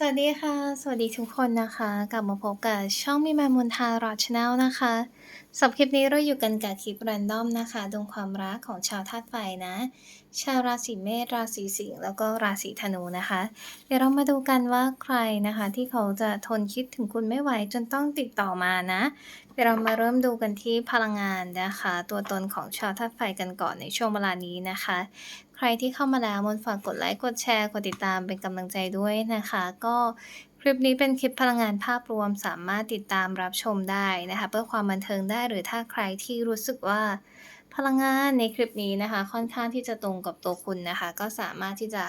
สวัสดีค่ะ สวัสดีทุกคนนะคะ กลับมาพบกับช่องมีมามนทารอชาแนลนะคะสำหรับคลิปนี้เราอยู่กันกับคลิปแรนดอมนะคะดวงความรักของชาวธาตุไฟนะ ชาวราศีเมษราศีสิงห์แล้วก็ราศีธนูนะคะ เดี๋ยวเรามาดูกันว่าใครนะคะ ที่เขาจะทนคิดถึงคุณไม่ไหวจนต้องติดต่อมานะเดี๋ยวเรามาเริ่มดูกันที่พลังงานนะคะ ตัวตนของชาวธาตุไฟกันก่อนในช่วงเวลานี้นะคะ ใครที่เข้ามาแล้วมนฝากกดไลค์ กดแชร์ กดติดตามเป็นกำลังใจด้วยนะคะ ก็คลิปนี้เป็นคลิปพลังงานภาพรวมสามารถติดตามรับชมได้นะคะ เพื่อความบันเทิงได้หรือถ้าใครที่รู้สึกว่าพลังงานในคลิปนี้นะคะ ค่อนข้างที่จะตรงกับตัวคุณนะคะ ก็สามารถที่จะ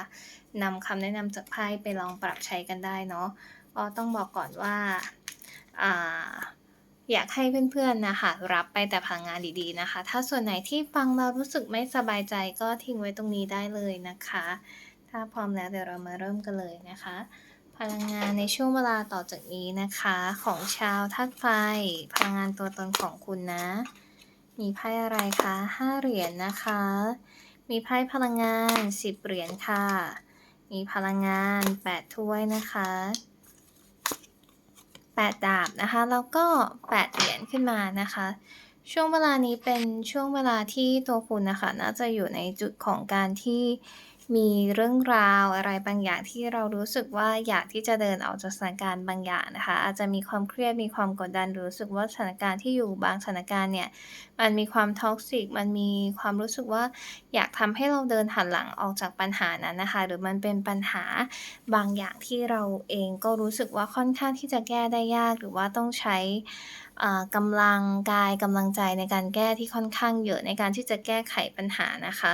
นำคำแนะนำจากไพ่ไปลองปรับใช้กันได้เนาะก็ต้องบอกก่อนว่า อยากให้เพื่อนๆนะคะ รับไปแต่พลังงานดีๆนะคะ ถ้าส่วนไหนที่ฟังเรารู้สึกไม่สบายใจก็ทิ้งไว้ตรงนี้ได้เลยนะคะ ถ้าพร้อมแล้วเดี๋ยวเรามาเริ่มกันเลยนะคะ พลังงานในช่วงเวลาต่อจากนี้นะคะ ของชาวธาตุไฟ พลังงานตัวตนของคุณนะ มีไพ่อะไรคะห้าเหรียญนะคะ มีไพ่พลังงานสิบเหรียญค่ะ มีพลังงานแปดถ้วยนะคะ แปดดาบนะคะ แล้วก็แปดเหรียญขึ้นมานะคะ ช่วงเวลานี้เป็นช่วงเวลาที่ตัวคุณนะคะน่าจะอยู่ในจุดของการที่มีเรื่องราวอะไรบางอย่างที่เรารู้สึกว่าอยากที่จะเดินออกจากสถานการณ์บางอย่างนะคะ อาจจะมีความเครียดมีความกดดันหรือรู้สึกว่าสถานการณ์ที่อยู่บางสถานการณ์เนี่ย มันมีความท็อกซิก มันมีความรู้สึกว่าอยากทำให้เราเดินหันหลังออกจากปัญหานั้นนะคะ หรือมันเป็นปัญหาบางอย่างที่เราเองก็รู้สึกว่าค่อนข้างที่จะแก้ได้ยาก หรือว่าต้องใช้กำลังกายกำลังใจในการแก้ที่ค่อนข้างเยอะในการที่จะแก้ไขปัญหานะคะ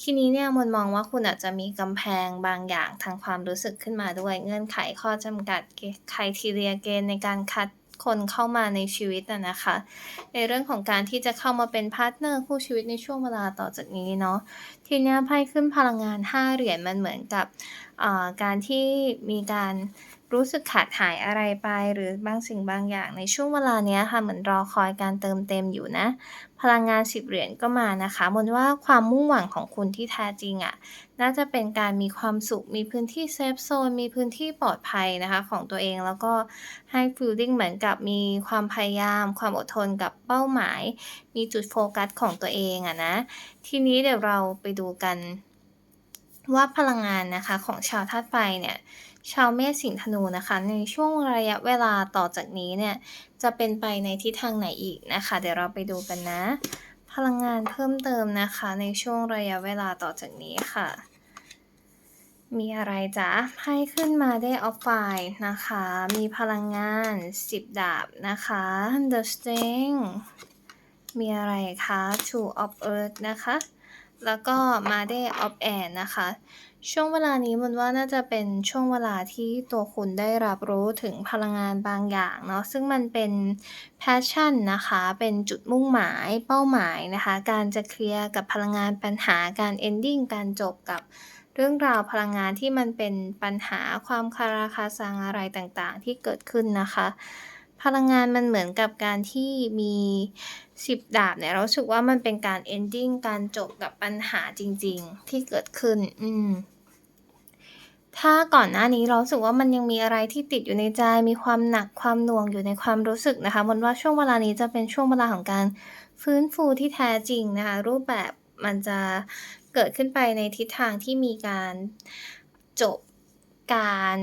ทีนี้เนี่ยมนมองว่าคุณอาจจะมีกำแพงบางอย่างทางความรู้สึกขึ้นมาด้วยเงื่อนไขข้อจำกัดไคทีเรียเกณฑ์ในการคัด คนเข้ามาในชีวิตนะนะคะ ในเรื่องของการที่จะเข้ามาเป็นพาร์ทเนอร์คู่ชีวิตในช่วงเวลาต่อจากนี้เนาะทีนี้ไพ่ขึ้นพลังงาน 5 เหรียญมันเหมือนกับการที่มีการรู้สึกขาดหายอะไรไปหรือบางสิ่งบางอย่างในช่วงเวลาเนี้ยค่ะเหมือนรอคอยการเติมเต็มอยู่นะ พลังงาน 10 เหรียญก็มานะคะมนว่าความมุ่งหวังของคุณที่แท้จริงอะ่ะน่าจะเป็นการมีความสุข มีพื้นที่เซฟโซน มีพื้นที่ปลอดภัยนะคะของตัวเอง แล้วก็ให้ฟีลลิ่งเหมือนกับมีความพยายาม ความอดทนกับเป้าหมาย มีจุดโฟกัสของตัวเองอะนะ ทีนี้เดี๋ยวเราไปดูกัน ว่าพลังงานนะคะของชาวธาตุไฟเนี่ยชาวเมษสิงห์ธนูนะคะในช่วงระยะเวลาต่อจากนี้เนี่ยจะเป็นไปในทิศทางไหนอีกนะคะ เดี๋ยวเราไปดูกันนะ พลังงานเพิ่มเติมนะคะ ในช่วงระยะเวลาต่อจากนี้ค่ะ มีอะไรจ๊ะไพ่ขึ้นมาได้ออฟไฟนะคะ มีพลังงาน 10 ดาบนะคะ The Strength มีอะไรคะ Two of Earth นะคะ แล้วก็มาได้ of Air นะคะ ช่วงเวลานี้มันว่าน่าจะเป็นช่วงเวลาที่ตัวคุณได้รับรู้ถึงพลังงานบางอย่างเนาะซึ่งมันเป็น passion นะคะ เป็นจุดมุ่งหมายเป้าหมายนะคะ การจะเคลียร์กับพลังงานปัญหาการ ending การจบกับเรื่องราวพลังงานที่มันเป็นปัญหาความคาราคาซังอะไรต่างๆ ที่เกิดขึ้นนะคะ พลังงานมันเหมือนกับการที่มีสิบดาบเนี่ยเราสึกว่ามันเป็นการ ending การจบกับปัญหาจริง ๆ ที่เกิดขึ้น อืมถ้าก่อนหน้านี้เราสึกว่ามันยังมีอะไรที่ติดอยู่ในใจ มีความหนักความหน่วงอยู่ในความรู้สึกนะคะมนว่าช่วงเวลานี้จะเป็นช่วงเวลาของการฟื้นฟูที่แท้จริงนะคะรูปแบบมันจะเกิดขึ้นไปในทิศทางที่มีการจบ การ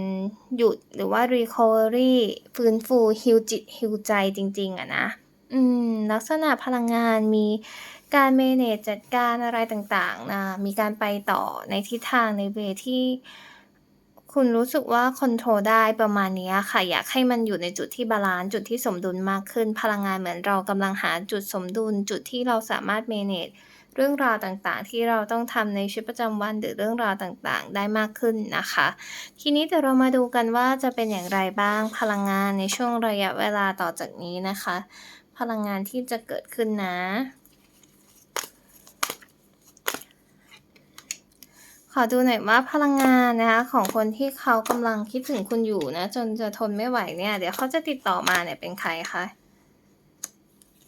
หยุดหรือว่า recovery ฟื้นฟูฮิวจิตฮิวใจจริงๆอะนะ อืม ลักษณะพลังงานมีการ manage จัดการอะไรต่างๆนะมีการไปต่อในทิศทางในเวที่คุณรู้สึกว่าคอนโทรลได้ประมาณนี้ค่ะ อยากให้มันอยู่ในจุดที่บาลานซ์จุดที่สมดุลมากขึ้น พลังงานเหมือนเรากำลังหาจุดสมดุล จุดที่เราสามารถ manage เเรื่องราวต่างๆ ที่เราต้องทำในชีวิตประจำวันหรือเรื่องราวต่างๆ ได้มากขึ้นนะคะ ทีนี้เดี๋ยวเรามาดูกันว่าจะเป็นอย่างไรบ้างพลังงานในช่วงระยะเวลาต่อจากนี้นะคะ พลังงานที่จะเกิดขึ้นนะขอดูหน่อยว่าพลังงานนะคะของคนที่เขากำลังคิดถึงคุณอยู่นะ จนจะทนไม่ไหวเนี่ย เดี๋ยวเขาจะติดต่อมาเนี่ยเป็นใครคะ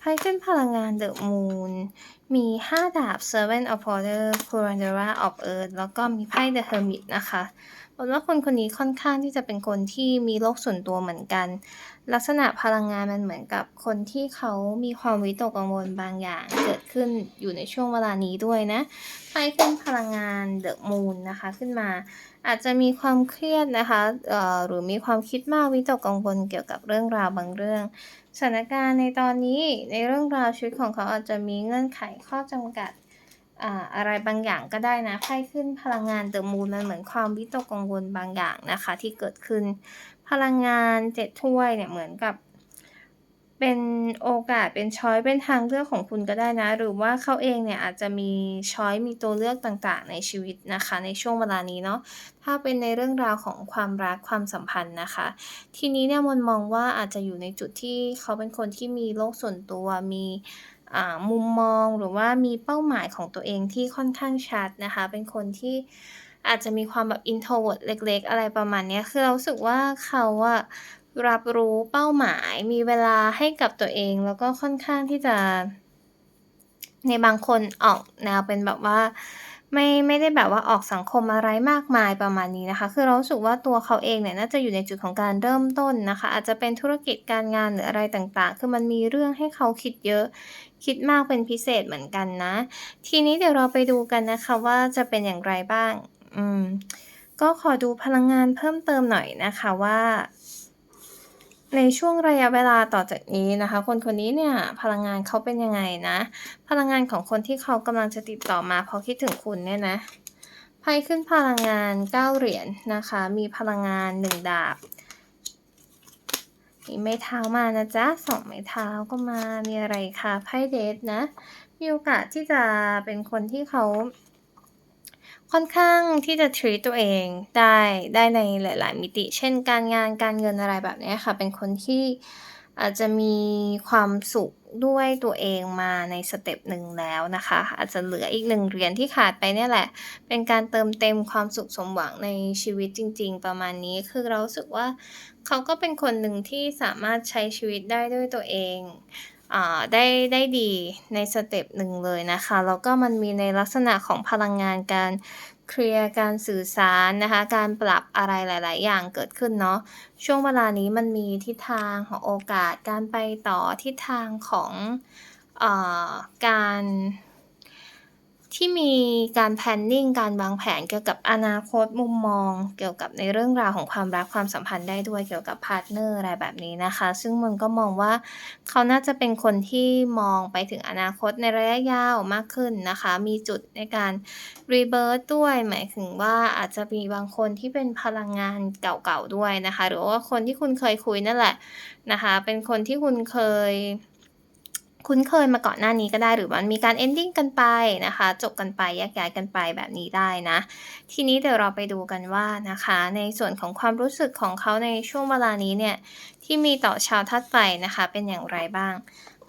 ไพ่ขึ้นพลังงาน The Moon มี 5 ดาบ Servant of Order p u r a n d e r a of Earth แล้วก็มีไพ่ The Hermit นะคะ มนว่าคนคนนี้ค่อนข้างที่จะเป็นคนที่มีโลกส่วนตัวเหมือนกัน ลักษณะพลังงานมันเหมือนกับคนที่เขามีความวิตกกังวลบางอย่างเกิดขึ้นอยู่ในช่วงเวลานี้ด้วยนะไพ่ขึ้นพลังงาน The Moon นะคะขึ้นมา อาจจะมีความเครียดนะคะเอ่อหรือมีความคิดมากวิตกกังวลเกี่ยวกับเรื่องราวบางเรื่องสถานการณ์ในตอนนี้ในเรื่องราวชีวิตของเขาอาจจะมีเงื่อนไขข้อจำกัด อ่าอะไรบางอย่างก็ได้นะไพ่ขึ้นพลังงาน The Moon มันเหมือนความวิตกกังวลบางอย่างนะคะ ที่เกิดขึ้น พลังงานเจ็ดถ้วยเนี่ยเหมือนกับ เป็นโอกาสเป็นช้อยเป็นทางเลือกของคุณก็ได้นะ หรือว่าเขาเองเนี่ยอาจจะมีช้อยมีตัวเลือกต่างๆ ในชีวิตนะคะ ในช่วงเวลานี้เนาะถ้าเป็นในเรื่องราวของความรักความสัมพันธ์นะคะ ทีนี้เนี่ยมนมองว่าอาจจะอยู่ในจุดที่เขาเป็นคนที่มีโลกส่วนตัวมี มุมมองหรือว่ามีเป้าหมายของตัวเองที่ค่อนข้างชัดนะคะ เป็นคนที่อาจจะมีความแบบ introvert เล็ก ๆ อะไรประมาณนี้คือเราสึกว่าเขาอะรับรู้เป้าหมาย มีเวลาให้กับตัวเอง แล้วก็ค่อนข้างที่จะ ในบางคนออกแนวเป็นแบบว่า ไม่ ไม่ได้แบบว่าออกสังคมอะไรมากมาย ประมาณนี้นะคะ คือเรารู้สึกว่าตัวเขาเองเนี่ยน่าจะอยู่ในจุดของการเริ่มต้นนะคะ อาจจะเป็นธุรกิจการงานหรืออะไรต่าง ๆ คือมันมีเรื่องให้เขาคิดเยอะ คิดมากเป็นพิเศษเหมือนกันนะ ทีนี้เดี๋ยวเราไปดูกันนะคะว่าจะเป็นอย่างไรบ้าง อืม ก็ขอดูพลังงานเพิ่มเติมหน่อยนะคะว่า ในช่วงระยะเวลาต่อจากนี้นะคะ คนคนนี้เนี่ยพลังงานเขาเป็นยังไงนะ พลังงานของคนที่เขากำลังจะติดต่อมาเพราะคิดถึงคุณเนี่ยนะไพ่ขึ้นพลังงาน 9 เหรียญนนะคะ มีพลังงาน 1 ดาบ มีไม้เท้ามานะจ๊ะสองไม้เท้าก็มามีอะไรคะไพ่เดทนะ มีโอกาสที่จะเป็นคนที่เขา ค่อนข้างที่จะ treat ตัวเองได้ได้ในหลาย ๆ มิติ เช่น การงานการเงินอะไรแบบนี้ค่ะ เป็นคนที่อาจจะมีความสุขด้วยตัวเองมาในสเต็ปหนึ่งแล้วนะคะ อาจจะเหลืออีก1เหรียญที่ขาดไปเนี่ยแหละ เป็นการเติมเต็มความสุขสมหวังในชีวิตจริง ๆ ประมาณนี้คือเราสึกว่าเขาก็เป็นคนหนึ่งที่สามารถใช้ชีวิตได้ด้วยตัวเอง ได้ได้ดีในสเต็ปหนึ่งเลยนะคะ แล้วก็มันมีในลักษณะของพลังงานการเคลียร์การสื่อสารนะคะ การปรับอะไรหลาย ๆ อย่างเกิดขึ้นเนาะช่วงเวลานี้มันมีทิศทางของโอกาสการไปต่อทิศทางของอ่าการ ที่มีการ planning การวางแผนเกี่ยวกับอนาคตมุมมอง เกี่ยวกับในเรื่องราวของความรักความสัมพันธ์ได้ด้วยเกี่ยวกับพาร์ตเนอร์อะไรแบบนี้นะคะ ซึ่งมนก็มองว่าเขาน่าจะเป็นคนที่มองไปถึงอนาคตในระยะยาวมากขึ้นนะคะ มีจุดในการ rebirth ด้วยหมายถึงว่าอาจจะมีบางคนที่เป็นพลังงานเก่าๆด้วยนะคะ หรือว่าคนที่คุณเคยคุยนั่นแหละนะคะ เป็นคนที่คุณเคย คุ้นเคยมาก่อนหน้านี้ก็ได้หรือมันมีการ ending กันไปนะคะ จบกันไปแยกย้ายกันไปแบบนี้ได้นะ ทีนี้เดี๋ยวเราไปดูกันว่านะคะ ในส่วนของความรู้สึกของเขาในช่วงเวลานี้เนี่ยที่มีต่อชาวธาตุไฟนะคะ เป็นอย่างไรบ้าง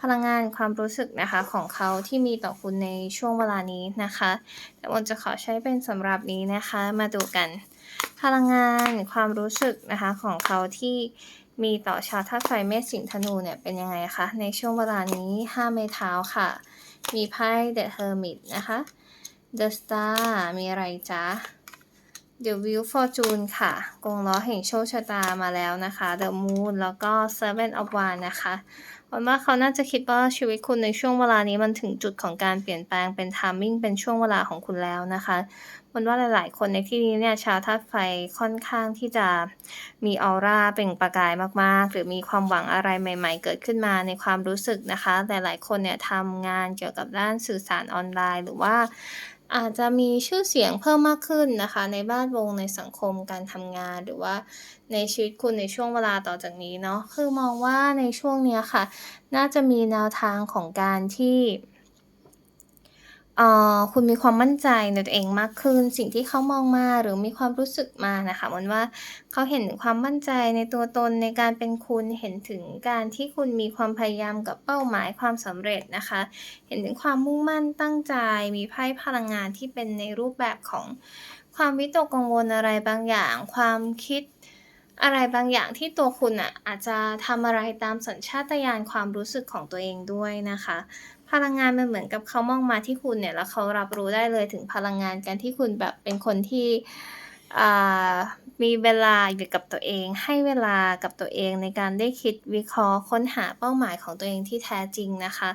พลังงานความรู้สึกนะคะของเขาที่มีต่อคุณในช่วงเวลานี้นะคะเดี๋ยวมนจะขอใช้เป็นสำหรับนี้นะคะมาดูกัน พลังงานความรู้สึกนะคะของเขาที่ มีต่อชาวธาตุไฟเมษสิงห์ธนูเนี่ยเป็นยังไงคะในช่วงเวลานี้5ไม้เท้าค่ะ มีไพ่ The Hermit นะคะ The Star มีอะไรจ๊ะ The Wheel Fortune ค่ะ กงล้อแห่งโชคชะตามาแล้วนะคะ The Moon แล้วก็ Seven of Wands นะคะหวังว่าเขาน่าจะคิดว่าชีวิตคุณในช่วงเวลานี้มันถึงจุดของการเปลี่ยนแปลงเป็น timing เป็นช่วงเวลาของคุณแล้วนะคะ มันว่าหลาย ๆ คนในที่นี้เนี่ยชาวธาตุไฟค่อนข้างที่จะมีออร่าเปล่งประกายมาก ๆ หรือมีความหวังอะไรใหม่ ๆ เกิดขึ้นมาในความรู้สึกนะคะ หลาย ๆ คนเนี่ยทำงานเกี่ยวกับด้านสื่อสารออนไลน์ หรือว่าอาจจะมีชื่อเสียงเพิ่มมากขึ้นนะคะ ในแวดวงในสังคมการทำงานหรือว่าในชีวิตคุณในช่วงเวลาต่อจากนี้เนาะคือมองว่าในช่วงเนี้ยค่ะ น่าจะมีแนวทางของการที่ เอ่อ คุณมีความมั่นใจในตัวเองมากขึ้น สิ่งที่เขามองมา หรือมีความรู้สึกมาน่ะค่ะมนว่าเขาเห็นถึงความมั่นใจในตัวตน ในการเป็นคุณ เห็นถึงการที่คุณมีความพยายามกับเป้าหมายความสำเร็จนะคะ เห็นถึงความมุ่งมั่นตั้งใจ มีไพ่พลังงานที่เป็นในรูปแบบของความวิตกกังวลอะไรบางอย่าง ความคิดอะไรบางอย่างที่ตัวคุณน่ะอาจจะทำอะไรตามสัญชาตญาณความรู้สึกของตัวเองด้วยนะคะ พลังงานมันเหมือนกับเขามองมาที่คุณเนี่ยแล้วเขารับรู้ได้เลยถึงพลังงานการที่คุณแบบเป็นคนที่มีเวลาอยู่กับตัวเอง ให้เวลากับตัวเองในการได้คิดวิเคราะห์ค้นหาเป้าหมายของตัวเองที่แท้จริงนะคะ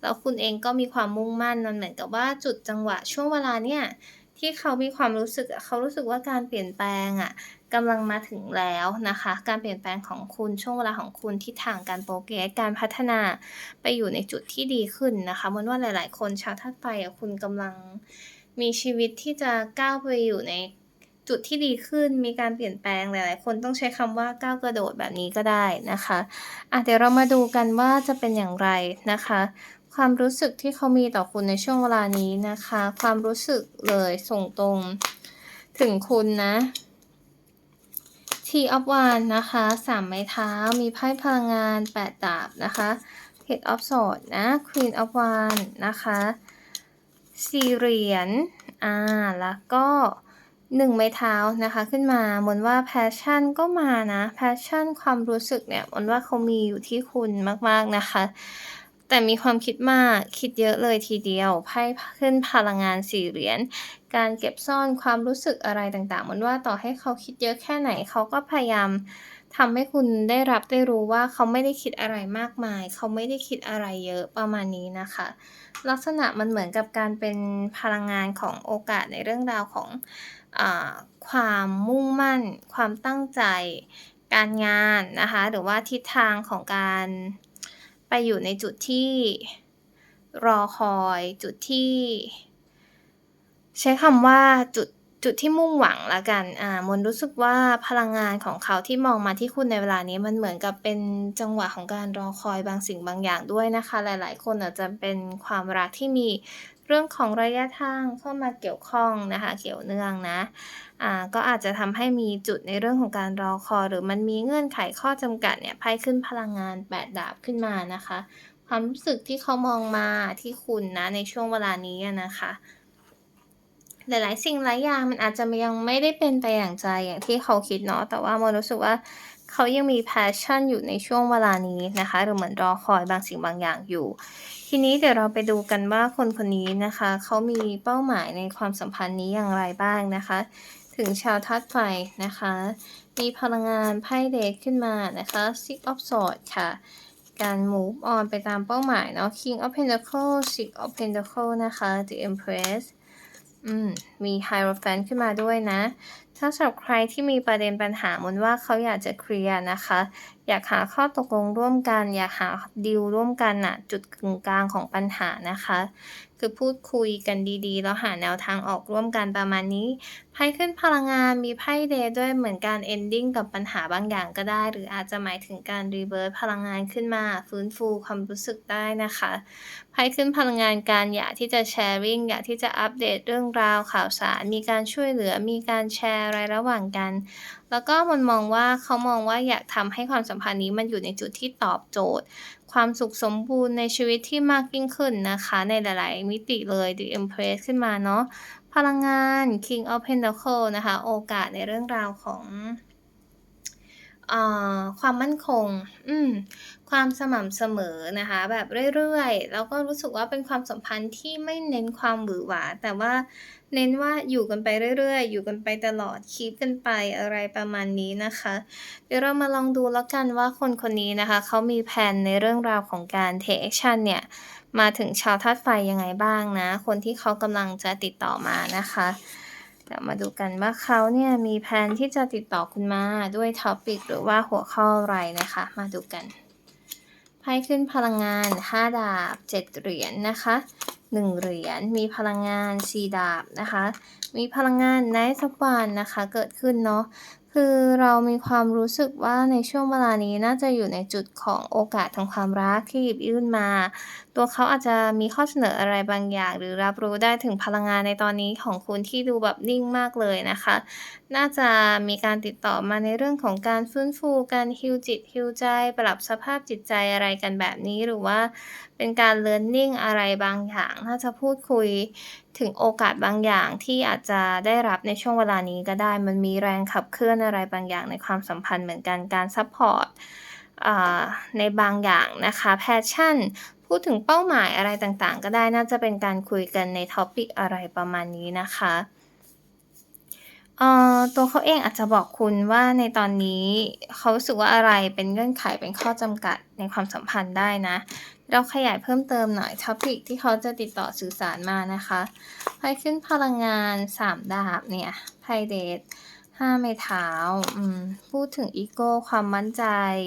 แล้วคุณเองก็มีความมุ่งมั่นมันเหมือนกับว่าจุดจังหวะช่วงเวลาเนี่ยที่เขามีความรู้สึกเขารู้สึกว่าการเปลี่ยนแปลงอะ กำลังมาถึงแล้วนะคะ การเปลี่ยนแปลงของคุณช่วงเวลาของคุณทิศทางการ progress การพัฒนาไปอยู่ในจุดที่ดีขึ้นนะคะมนว่าหลาย ๆ คนชาวธาตุไฟคุณกำลังมีชีวิตที่จะก้าวไปอยู่ในจุดที่ดีขึ้นมีการเปลี่ยนแปลงหลาย ๆ คนต้องใช้คำว่าก้าวกระโดดแบบนี้ก็ได้นะคะอะเดี๋ยวเรามาดูกันว่าจะเป็นอย่างไรนะคะ ความรู้สึกที่เขามีต่อคุณในช่วงเวลานี้นะคะ ความรู้สึกเลยส่งตรงถึงคุณนะ Three of Wands นะคะ3ไม้เท้า มีไพ่พลังงาน8ดาบนะคะ Page of Sword นะ Queen of Wands นะคะ4เหรียญอ่าแล้วก็1ไม้เท้านะคะขึ้นมามนว่า Passion ก็มานะ Passion ความรู้สึกเนี่ยมนว่าเขามีอยู่ที่คุณมากๆนะคะ แต่มีความคิดมาก คิดเยอะเลยทีเดียว ไพ่ขึ้นพลังงาน4เหรียญ การเก็บซ่อนความรู้สึกอะไรต่างๆ มันว่าต่อให้เขาคิดเยอะแค่ไหน เขาก็พยายามทำให้คุณได้รับได้รู้ว่าเขาไม่ได้คิดอะไรมากมาย เขาไม่ได้คิดอะไรเยอะประมาณนี้นะคะ ลักษณะมันเหมือนกับการเป็นพลังงานของโอกาสในเรื่องราวของอความมุ่งมั่น ความตั้งใจ การงานนะคะ หรือว่าทิศทางของการ อยู่ในจุดที่รอคอย จุดที่ ใช้คำว่าจุดจุดที่มุ่งหวังละกัน อ่ามนรู้สึกว่าพลังงานของเขาที่มองมาที่คุณในเวลานี้มันเหมือนกับเป็นจังหวะของการรอคอยบางสิ่งบางอย่างด้วยนะคะ หลาย ๆ คนอาจจะเป็นความรักที่มี เรื่องของระยะทางเข้ามาเกี่ยวข้องนะคะ เกี่ยวเนื่องนะอ่าก็อาจจะทำให้มีจุดในเรื่องของการรอคอย หรือมันมีเงื่อนไขข้อจำกัดเนี่ยไพ่ขึ้นพลังงาน 8 ดาบขึ้นมานะคะ ความรู้สึกที่เขามองมาที่คุณนะในช่วงเวลานี้นะคะหลายๆ สิ่งหลายอย่างมันอาจจะยังไม่ได้เป็นไปอย่างใจอย่างที่เขาคิดเนาะแต่ว่ามนรู้สึกว่าเขายังมี passion อยู่ในช่วงเวลานี้นะคะหรือเหมือนรอคอยบางสิ่งบางอย่างอยู่ ทีนี้เดี๋ยวเราไปดูกันว่าคนคนนี้นะคะเขามีเป้าหมายในความสัมพันธ์นี้อย่างไรบ้างนะคะ ถึงชาวธาตุไฟนะคะ มีพลังงานไพ่ Death ขึ้นมานะคะ Six of Swords ค่ะ การ move on ไปตามเป้าหมายเนาะ King of Pentacles Six of Pentacles นะคะ The Empress อืมมี Hierophant ขึ้นมาด้วยนะ ถ้าสำหรับใครที่มีประเด็นปัญหามนว่าเขาอยากจะเคลียร์นะคะ อยากหาข้อตกลงร่วมกัน อยากหาดีลร่วมกันน่ะจุดกึ่งกลางของปัญหานะคะ คือพูดคุยกันดีๆ แล้วหาแนวทางออกร่วมกันประมาณนี้ไพ่ขึ้นพลังงานมีไพ่ Death ด้วยเหมือนการ ending กับปัญหาบางอย่างก็ได้ หรืออาจจะหมายถึงการ reverse พลังงานขึ้นมา ฟื้นฟูความรู้สึกได้นะคะไพ่ขึ้นพลังงานการอยากที่จะ sharing อยากที่จะอัปเดตเรื่องราวข่าวสาร มีการช่วยเหลือมีการแชร์อะไรระหว่างกัน แล้วก็มนมองว่าเขามองว่าอยากทำให้ความสัมพันธ์นี้มันอยู่ในจุดที่ตอบโจทย์ ความสุขสมบูรณ์ในชีวิตที่มากยิ่งขึ้นนะคะ ในหลาย ๆ มิติเลย The Empress ขึ้นมาเนาะพลังงาน King of Pentacles นะคะ โอกาสในเรื่องราวของ ความมั่นคง อืม ความสม่ำเสมอนะคะ แบบเรื่อยๆ แล้วก็รู้สึกว่าเป็นความสัมพันธ์ที่ไม่เน้นความหวือหวา แต่ว่าเน้นว่าอยู่กันไปเรื่อยๆ อยู่กันไปตลอดคีปกันไปอะไรประมาณนี้นะคะ เดี๋ยวเรามาลองดูแล้วกันว่าคนคนนี้นะคะ เขามีแพลนในเรื่องราวของการ take action เนี่ย มาถึงชาวธาตุไฟยังไงบ้างนะ คนที่เขากำลังจะติดต่อมานะคะ เดี๋ยวมาดูกันว่าเขาเนี่ยมีแพลนที่จะติดต่อคุณมาด้วย topic หรือว่าหัวข้ออะไรนะคะ มาดูกันไพ่ขึ้นพลังงาน 5 ดาบ 7 เหรียญนะคะ 1 เหรียญมีพลังงาน 4 ดาบนะคะ มีพลังงาน Knight of Wands นะคะเกิดขึ้นเนาะคือเรามีความรู้สึกว่าในช่วงเวลานี้น่าจะอยู่ในจุดของโอกาสทางความรักที่หยิบยื่นมา ตัวเขาอาจจะมีข้อเสนออะไรบางอย่าง หรือรับรู้ได้ถึงพลังงานในตอนนี้ของคุณที่ดูแบบนิ่งมากเลยนะคะ น่าจะมีการติดต่อมาในเรื่องของการฟื้นฟูการ heal จิต heal ใจ ปรับสภาพจิตใจอะไรกันแบบนี้หรือว่าเป็นการ learning อะไรบางอย่าง น่าจะพูดคุยถึงโอกาสบางอย่างที่อาจจะได้รับในช่วงเวลานี้ก็ได้ มันมีแรงขับเคลื่อนอะไรบางอย่างในความสัมพันธ์เหมือนกันการซัปพอร์ตในบางอย่างนะคะ passion พููดถึงเป้าหมายอะไรต่างๆ ก็ได้น่าจะเป็นการคุยกันใน topic อะไรประมาณนี้นะคะตัวเขาเองอาจจะบอกคุณว่าในตอนนี้เขาสึกว่าอะไรเป็นเงื่อนไขเป็นข้อจำกัดในความสัมพันธ์ได้นะ เราขยายเพิ่มเติมหน่อย topic ที่เขาจะติดต่อสื่อสารมานะคะไพ่ขึ้นพลังงาน 3 ดาบเนี่ยไพ่เดท 5ไม้เท้าอืมพูดถึงอีโก้ความมั่นใจ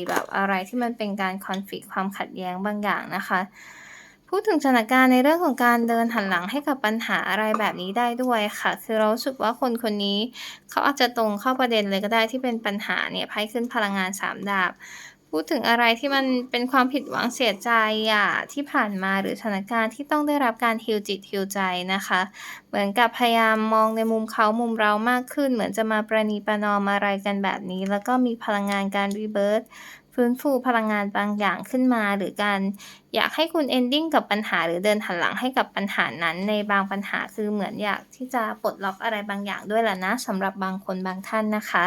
แบบอะไรที่มันเป็นการคอนฟ lict ความขัดแย้งบางอย่างนะคะ พูดถึงสถานการณ์ในเรื่องของการเดินหันหลังให้กับปัญหาอะไรแบบนี้ได้ด้วยค่ะ คือเราสึกว่าคนคนนี้ เขาอาจจะตรงเข้าประเด็นเลยก็ได้ที่เป็นปัญหาเนี่ยไพ่ขึ้นพลังงานสามดาบ พูดถึงอะไรที่มันเป็นความผิดหวังเสียใจอะที่ผ่านมาหรือสถานการณ์ที่ต้องได้รับการ heal จิต heal ใจนะคะ เหมือนกับพยายามมองในมุมเขามุมเรามากขึ้น เหมือนจะมาประนีประนอมอะไรกันแบบนี้ แล้วก็มีพลังงานการ rebirth ฟื้นฟูพลังงานบางอย่างขึ้นมา หรือการอยากให้คุณ ending กับปัญหาหรือเดินหันหลังให้กับปัญหานั้นในบางปัญหาคือเหมือนอยากที่จะปลดล็อกอะไรบางอย่างด้วยแหละนะสำหรับบางคนบางท่านนะคะ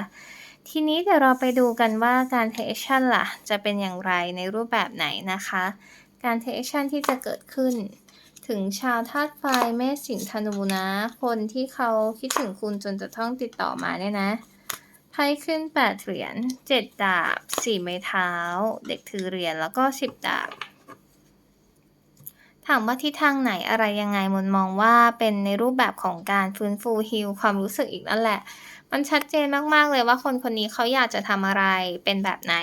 ทีนี้เดี๋ยวเราไปดูกันว่าการ take action ล่ะ จะเป็นอย่างไรในรูปแบบไหนนะคะ การ take action ที่จะเกิดขึ้น ถึงชาวธาตุไฟเมษสิงห์ธนูนะ คนที่เขาคิดถึงคุณจนจะต้องติดต่อมาเนี่ยนะไพ่ขึ้น 8 เหรียญ 7 ดาบ 4 ไม้เท้า เด็กถือเหรียญแล้วก็ 10 ดาบ ถามว่าทิศทางไหนอะไรยังไงมนมองว่าเป็นในรูปแบบของการฟื้นฟู heal ความรู้สึกอีกนั่นแหละ มันชัดเจนมากๆเลยว่าคนคนนี้เขาอยากจะทำอะไรเป็นแบบไหน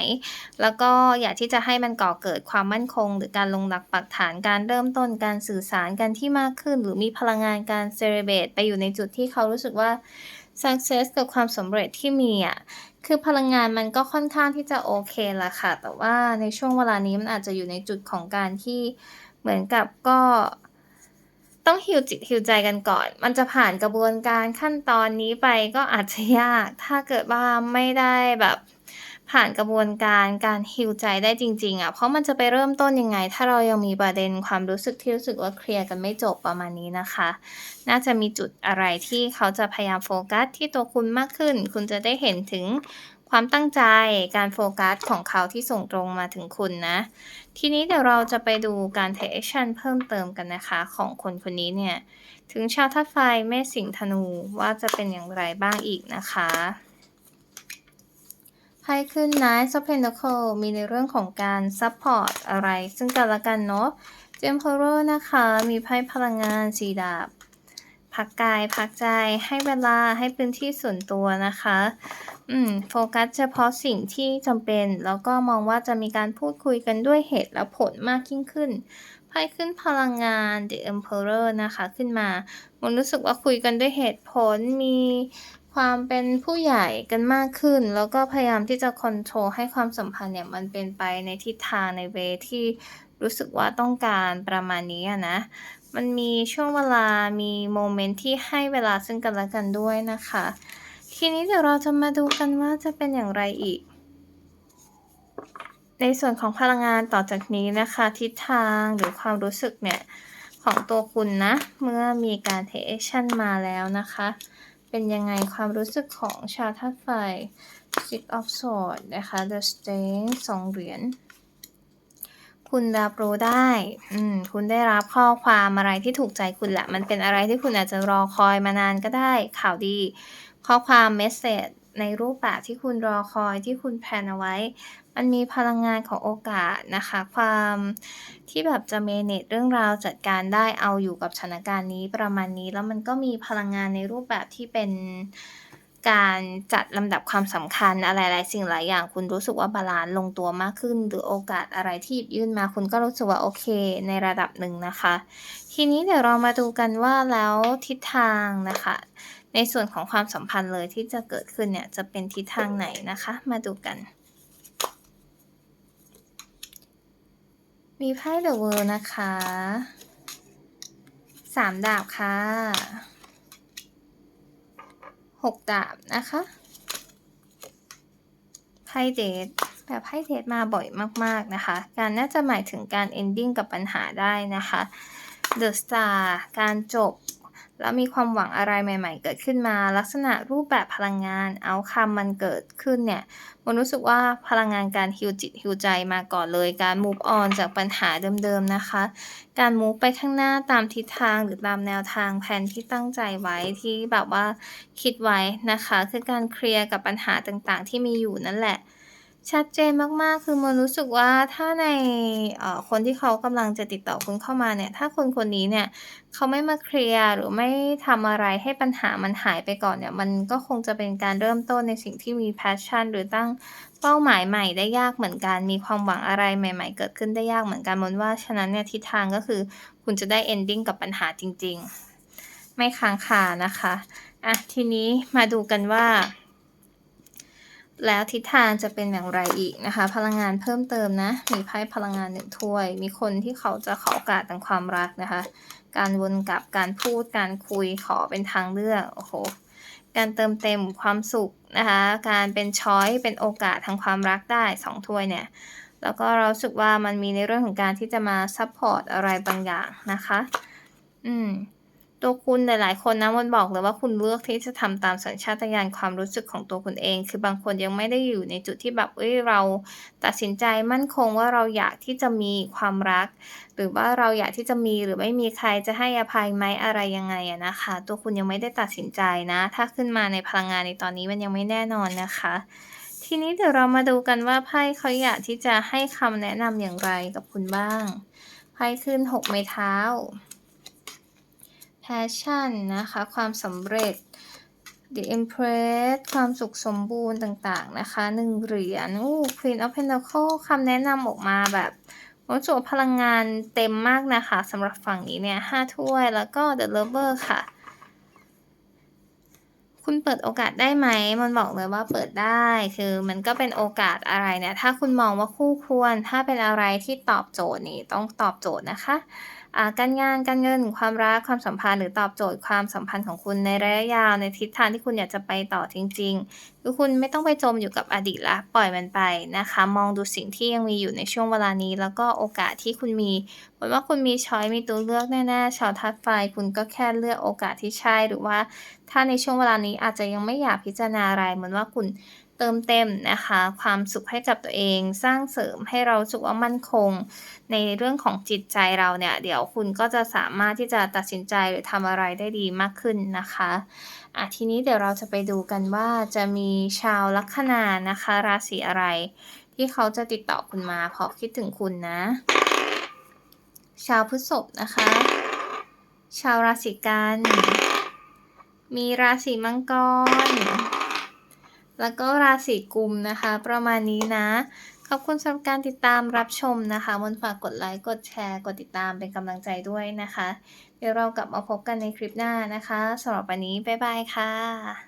แล้วก็อยากที่จะให้มันก่อเกิดความมั่นคง หรือการลงหลักปักฐานการเริ่มต้นการสื่อสารกันที่มากขึ้น หรือมีพลังงานการ celebrate ไปอยู่ในจุดที่เขารู้สึกว่า success กับความสำเร็จที่มีอะคือพลังงานมันก็ค่อนข้างที่จะโอเคละค่ะ แต่ว่าในช่วงเวลานี้มันอาจจะอยู่ในจุดของการที่เหมือนกับก็ ต้อง heal จิต heal ใจกันก่อน มันจะผ่านกระบวนการขั้นตอนนี้ไปก็อาจจะยาก ถ้าเกิดว่าไม่ได้แบบผ่านกระบวนการการ heal ใจได้จริงๆอะ เพราะมันจะไปเริ่มต้นยังไง ถ้าเรายังมีประเด็นความรู้สึกที่รู้สึกว่าเคลียร์กันไม่จบประมาณนี้นะคะ น่าจะมีจุดอะไรที่เขาจะพยายามโฟกัสที่ตัวคุณมากขึ้น คุณจะได้เห็นถึง ความตั้งใจการโฟกัสของเขาที่ส่งตรงมาถึงคุณนะ ทีนี้เดี๋ยวเราจะไปดูการ take action เพิ่มเติมกันนะคะ ของคนคนนี้เนี่ย ถึงชาวธาตุไฟเมษสิงห์ธนูว่าจะเป็นอย่างไรบ้างอีกนะคะไพ่ขึ้น Knight of Pentacles มีในเรื่องของการซัปพอร์ตอะไร ซึ่งกันและกันเนาะ Emperor นะคะ มีไพ่พลังงาน4ดาบ พักกายพักใจให้เวลาให้พื้นที่ส่วนตัวนะคะ อืมโฟกัสเฉพาะสิ่งที่จำเป็น แล้วก็มองว่าจะมีการพูดคุยกันด้วยเหตุและผลมากยิ่งขึ้นไพ่ขึ้นพลังงาน The Emperor นะคะ ขึ้นมามันรู้สึกว่าคุยกันด้วยเหตุผลมีความเป็นผู้ใหญ่กันมากขึ้น แล้วก็พยายามที่จะคอนโทรลให้ความสัมพันธ์เนี่ยมันเป็นไปในทิศทางในเวที่รู้สึกว่าต้องการประมาณนี้นะ มันมีช่วงเวลามีโมเมนต์ที่ให้เวลาซึ่งกันและกันด้วยนะคะ ทีนี้เดี๋ยวเราจะมาดูกันว่าจะเป็นอย่างไรอีก ในส่วนของพลังงานต่อจากนี้นะคะ ทิศทางหรือความรู้สึกเนี่ย ของตัวคุณนะ เมื่อมีการ take action มาแล้วนะคะ เป็นยังไงความรู้สึกของชาวธาตุไฟ Six of Swords นะคะ The Strength 2เหรียญ คุณรับรู้ได้ อืม คุณได้รับข้อความอะไรที่ถูกใจคุณแหละ มันเป็นอะไรที่คุณอาจจะรอคอยมานานก็ได้ ข่าวดี ข้อความเมสเสจในรูปแบบที่คุณรอคอยที่คุณแพลนเอาไว้ มันมีพลังงานของโอกาสนะคะ ความที่แบบจะ manage เรื่องราวจัดการได้เอาอยู่กับสถานการณ์นี้ประมาณนี้ แล้วมันก็มีพลังงานในรูปแบบที่เป็น การจัดลำดับความสำคัญอะไรหลายสิ่งหลายอย่าง คุณรู้สึกว่าบาลันซ์ลงตัวมากขึ้น หรือโอกาสอะไรที่หยิบยื่นมาคุณก็รู้สึกว่าโอเคในระดับหนึ่งนะคะ ทีนี้เดี๋ยวเรามาดูกันว่าแล้วทิศทางนะคะ ในส่วนของความสัมพันธ์เลยที่จะเกิดขึ้นเนี่ยจะเป็นทิศทางไหนนะคะ มาดูกัน มีไพ่ The World นะคะ3ดาบค่ะ 6ดาบนะคะไพ่เดทแบบไพ่เดทมาบ่อยมากๆนะคะ การน่าจะหมายถึงการ ending กับปัญหาได้นะคะ The Star การจบ แล้วมีความหวังอะไรใหม่ ๆ เกิดขึ้นมา ลักษณะรูปแบบพลังงาน outcome มันเกิดขึ้นเนี่ยมนรู้สึกว่าพลังงานการ heal จิต heal ใจมาก่อนเลยการ move on จากปัญหาเดิมๆนะคะ การ move ไปข้างหน้าตามทิศทางหรือตามแนวทางแพลนที่ตั้งใจไว้ที่แบบว่าคิดไว้นะคะ คือการเคลียร์กับปัญหาต่างๆ ที่มีอยู่นั่นแหละ ชัดเจนมาก ๆ คือมนรู้สึกว่าถ้าใน เอ่อ คนที่เขากำลังจะติดต่อคุณเข้ามาเนี่ย ถ้าคนคนนี้เนี่ยเขาไม่มาเคลียร์ หรือไม่ทำอะไรให้ปัญหามันหายไปก่อนเนี่ย มันก็คงจะเป็นการเริ่มต้นในสิ่งที่มี passion หรือตั้งเป้าหมายใหม่ได้ยากเหมือนกัน มีความหวังอะไรใหม่ ๆ เกิดขึ้นได้ยากเหมือนกัน มนว่า ฉะนั้นเนี่ยทิศทางก็คือคุณจะได้ ending กับปัญหาจริง ๆ ไม่ค้างคานะคะ อะ ทีนี้มาดูกันว่า แล้วทิศทางจะเป็นอย่างไรอีกนะคะ พลังงานเพิ่มเติมนะ มีไพ่พลังงาน1ถ้วย มีคนที่เขาจะขอโอกาสทางความรักนะคะ การวนกลับการพูดการคุยขอเป็นทางเลือกโอ้โฮการเติมเต็มความสุขนะคะ การเป็นช้อยเป็นโอกาสทางความรักได้2ถ้วยเนี่ย แล้วก็เราสึกว่ามันมีในเรื่องของการที่จะมาซัปพอร์ตอะไรบางอย่างนะคะ อืม ตัวคุณหลาย ๆ คนนะมันบอกเลยว่าคุณเลือกที่จะทำตามสัญชาตญาณความรู้สึกของตัวคุณเอง คือบางคนยังไม่ได้อยู่ในจุดที่แบบเฮ้ยเราตัดสินใจมั่นคงว่าเราอยากที่จะมีความรัก หรือว่าเราอยากที่จะมีหรือไม่มีใครจะให้อภัยไหมอะไรยังไงอะนะคะ ตัวคุณยังไม่ได้ตัดสินใจนะ ถ้าขึ้นมาในพลังงานในตอนนี้มันยังไม่แน่นอนนะคะ ทีนี้เดี๋ยวเรามาดูกันว่าไพ่เขาอยากที่จะให้คำแนะนำอย่างไรกับคุณบ้างไพ่ขึ้น6ไม้เท้า passion นะคะ ความสำเร็จ the empress ความสุขสมบูรณ์ต่างๆนะคะ1เหรียญโอ้ queen of pentacle คำแนะนำออกมาแบบรู้สึกว่าพลังงานเต็มมากนะคะสำหรับฝั่งนี้เนี่ย5ถ้วยแล้วก็ the lover ค่ะ คุณเปิดโอกาสได้ไหม มันบอกเลยว่าเปิดได้คือมันก็เป็นโอกาสอะไรเนี่ย ถ้าคุณมองว่าคู่ควร ถ้าเป็นอะไรที่ตอบโจทย์นี่ต้องตอบโจทย์นะคะ การงานการเงิน ความรักความสัมพันธ์หรือตอบโจทย์ความสัมพันธ์ของคุณในระยะยาวในทิศทางที่คุณอยากจะไปต่อจริง ๆ คือคุณไม่ต้องไปจมอยู่กับอดีตล้วปล่อยมันไปนะคะ มองดูสิ่งที่ยังมีอยู่ในช่วงเวลานี้ แล้วก็โอกาสที่คุณมีเหมือนว่าคุณมีช้อยมีตัวเลือกแน่ๆชาวธาตุไฟคุณก็แค่เลือกโอกาสที่ใช่หรือว่า ถ้าในช่วงเวลานี้อาจจะยังไม่อยากพิจารณาอะไรเหมือนว่าคุณ เติมเต็มนะคะ ความสุขให้กับตัวเอง สร้างเสริมให้เราสึกว่ามั่นคง ในเรื่องของจิตใจเราเนี่ย เดี๋ยวคุณก็จะสามารถที่จะตัดสินใจหรือทำอะไรได้ดีมากขึ้นนะคะอ่าทีนี้เดี๋ยวเราจะไปดูกันว่าจะมีชาวลัคนานะคะ ราศีอะไร ที่เขาจะติดต่อคุณมาเพราะคิดถึงคุณนะ ชาวพฤษภนะคะ ชาวราศีกัน มีราศีมังกร แล้วก็ราศีกุมนะคะ ประมาณนี้นะ ขอบคุณสำหรับการติดตามรับชมนะคะมนฝากกดไลค์ กดแชร์ กดติดตามเป็นกำลังใจด้วยนะคะ เดี๋ยวเรากลับมาพบกันในคลิปหน้านะคะสำหรับวันนี้ บ๊ายบายค่ะ